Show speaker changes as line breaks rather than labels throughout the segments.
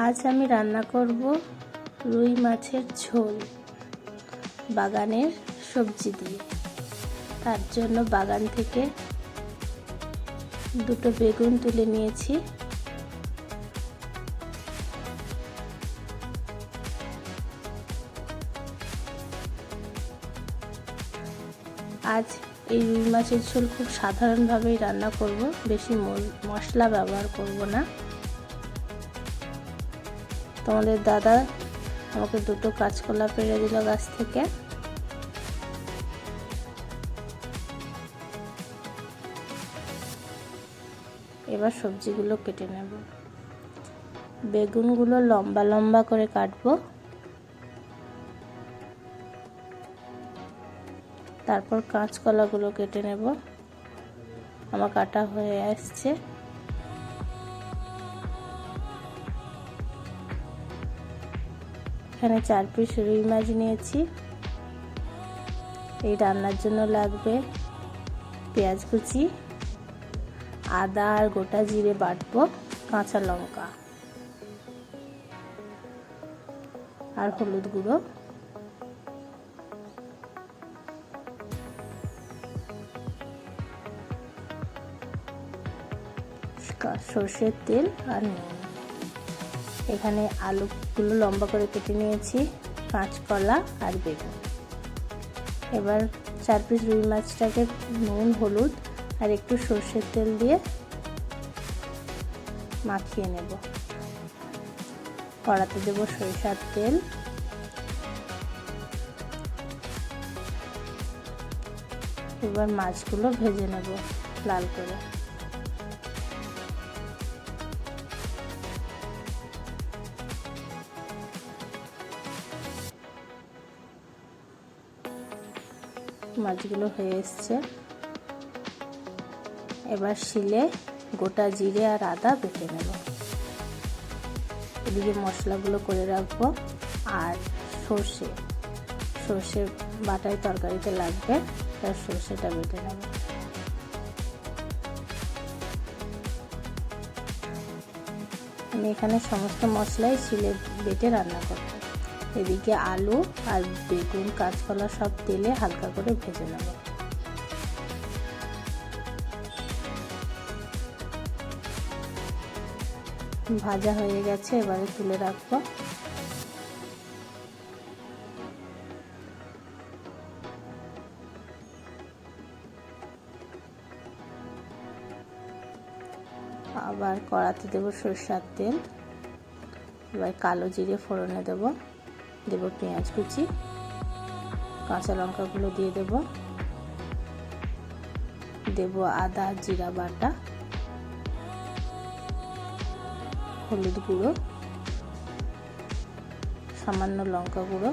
আজ আমি রান্না করব রুই মাছের ঝোল বাগানের সবজি দিয়ে। তার জন্য বাগান থেকে দুটো বেগুন তুলে নিয়েছি। আজ এই রুই মাছের ঝোল খুব সাধারণভাবেই রান্না করব, বেশি মশলা ব্যবহার করব না। তোমাদের দাদা আমাকে দুটো কাঁচকলা পেরে দিল গাছ থেকে। এবার সবজিগুলো কেটে নেব। বেগুনগুলো লম্বা লম্বা করে কাটবো। তারপর কাঁচকলাগুলো কেটে নেব। আমার কাটা হয়ে আসছে। এখানে চার পিস রুই মাছ নিয়েছি। এই রান্নার জন্য লাগবে পেঁয়াজ কুচি, আদা আর গোটা জিরে বাটবো, কাঁচা লঙ্কা আর হলুদ গুঁড়ো। সর্ষের তেল আর নুন এখানে আলুগুলো লম্বা করে কেটে নিয়েছি কাঁচকলা আর বেগুন। এবার চার পিস রুই মাছটাকে নুন, হলুদ আর একটু সর্ষের তেল দিয়ে মাখিয়ে নেব। কড়াতে দেব সরিষার তেল। এবার মাছগুলো ভেজে নেব লাল করে। মাছগুলো হয়ে এসছে। এবার শিলে গোটা জিরে আর আদা বেটে নেব। এদিকে মশলাগুলো করে রাখব। আর সর্ষে সর্ষে বাটায় তরকারিতে লাগবে, তার সর্ষেটা বেটে নেব। আমি এখানে সমস্ত মশলাই শিলে বেটে রান্না করব। এদিকে আলু আর বেগুন, কাঁচকলা সব তেলে হালকা করে ভেজে নেব। ভাজা হয়ে গেছে, এবারে তুলে রাখব। আবার কড়াতে দেবো সরষার তেল, এবার কালো জিরে ফোড়নে দেব। দেব পেঁয়াজ কুচি, কাঁচা লঙ্কাগুলো দিয়ে দেব। দেব আদা, জিরা বাটা, হলুদ গুঁড়ো, সামান্য লঙ্কা গুঁড়ো।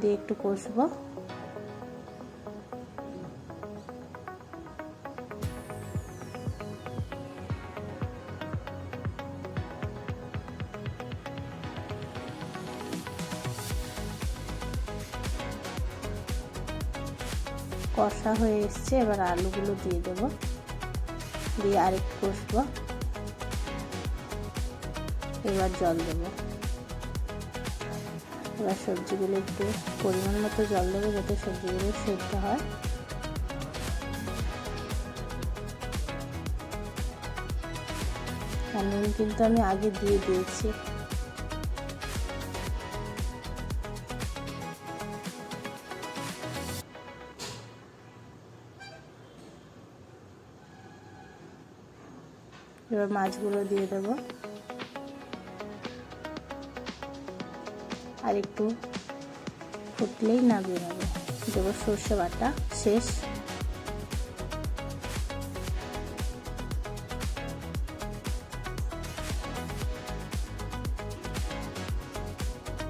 দিয়ে একটু কষবো। কষা হয়ে এসছে, এবার আলুগুলো দিয়ে দেব। দিয়ে আরেকটু কষবো। এবার জল দেব। এবার সবজিগুলো একটু পরিমাণ মতো জল দেবো যাতে সবজিগুলো সেদ্ধ হয়। নুন কিন্তু আমি আগে দিয়ে দিয়েছি। এবার মাছগুলো দিয়ে দেব। আর একটু ফুটলেই নামিয়ে নেব দেবো সর্ষে বাটা, শেষ।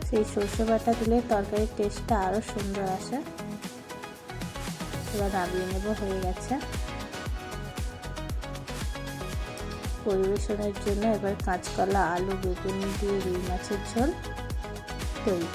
সেই সর্ষে বাটা দিলে তরকারির টেস্টটা আরও সুন্দর আসে। এবার নামিয়ে নেব, হয়ে গেছে। পরিবেশনের জন্য এবার কাঁচকলা আলু বেগুন দিয়ে রুই মাছের ঝোল তৈরি।